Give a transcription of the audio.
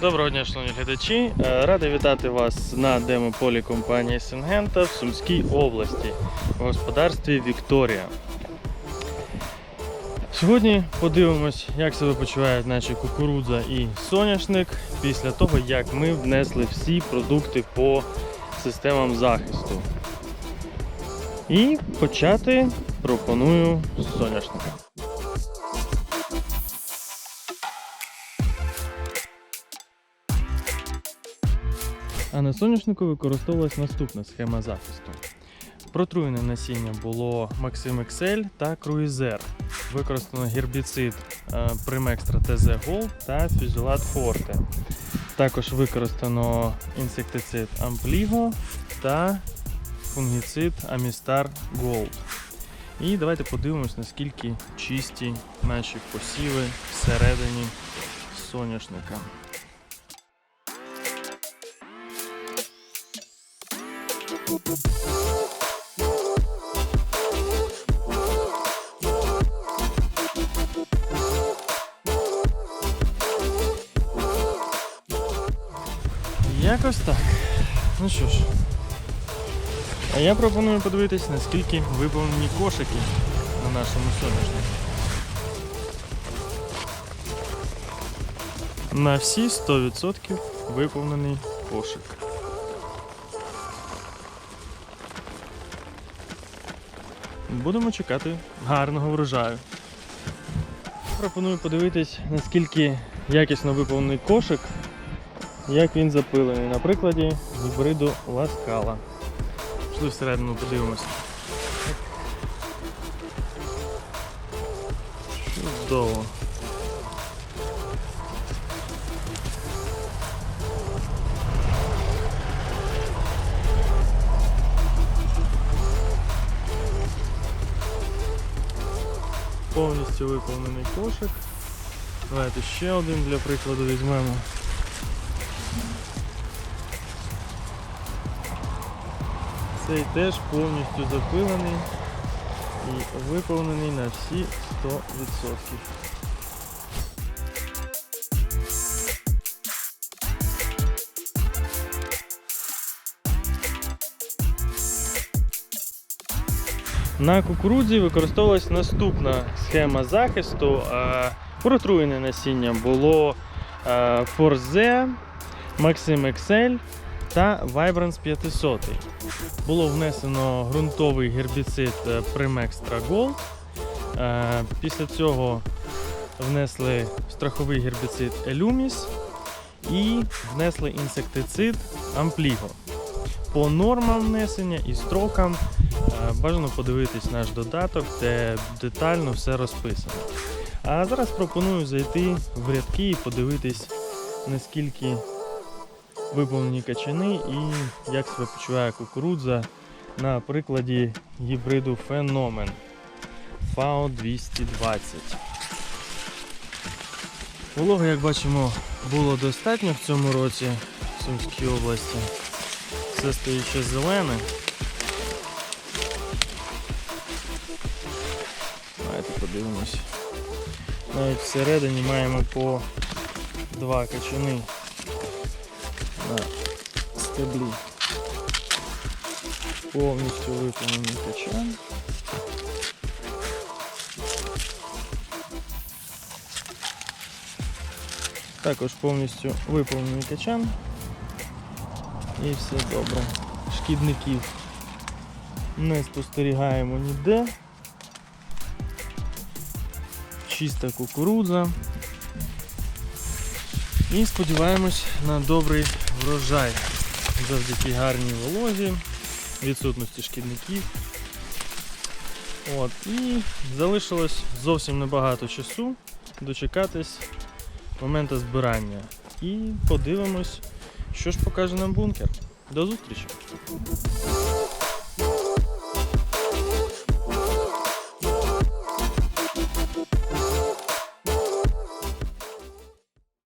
Доброго дня, шановні глядачі. Е, Радий вітати вас на демополі компанії Сингента в Сумській області в господарстві Вікторія. Сьогодні подивимось, як себе почувають наші кукурудза і соняшник після того, як ми внесли всі продукти по системам захисту. І почати пропоную з соняшника. А на соняшнику використовувалась наступна схема захисту. Протруєне насіння було Maxim XL та Cruiser. Використано гербіцид е, Primextra TZ Gold та Fusilat Forte. Також використано інсектицид Ampligo та фунгіцид Amistar Gold. І давайте подивимось, наскільки чисті наші посіви всередині соняшника. Якось так. Ну що ж. А я пропоную подивитись, наскільки виповнені кошики на нашому соняшнику. На всі 100% виповнений кошик. Будемо чекати гарного врожаю. Пропоную подивитись, наскільки якісно виповнений кошик, як він запилений. На прикладі гібриду Ласкала. Пішли всередину подивимося. Чудово. Повністю виповнений кошик. Давайте ще один для прикладу візьмемо. Цей теж повністю запилений і виповнений на всі 100%. На кукурудзі використовувалась наступна схема захисту. Протруєне насіння було Forze, Maxim XL та Vibrance 500. Було внесено ґрунтовий гербіцид е, Primextra Gold. Е, Після цього внесли страховий гербіцид Elumis і внесли інсектицид Ampligo. По нормам внесення і строкам бажано подивитись наш додаток, де детально все розписано. А зараз пропоную зайти в рядки і подивитись, наскільки виповнені качани і як себе почуває кукурудза на прикладі гібриду Феномен FAO 220. Вологи, як бачимо, було достатньо в цьому році в Сумській області. Все стоїть ще зелене. Подивимось. Навіть всередині маємо по два качани на стеблі. Повністю виповнений качан. Також повністю виповнений качан. І все добре. Шкідників не спостерігаємо ніде. Чиста кукурудза. І сподіваємось на добрий врожай завдяки гарній волозі, відсутності шкідників. От, І залишилось зовсім небагато часу дочекатись моменту збирання. І подивимось, що ж покаже нам бункер. До зустрічі!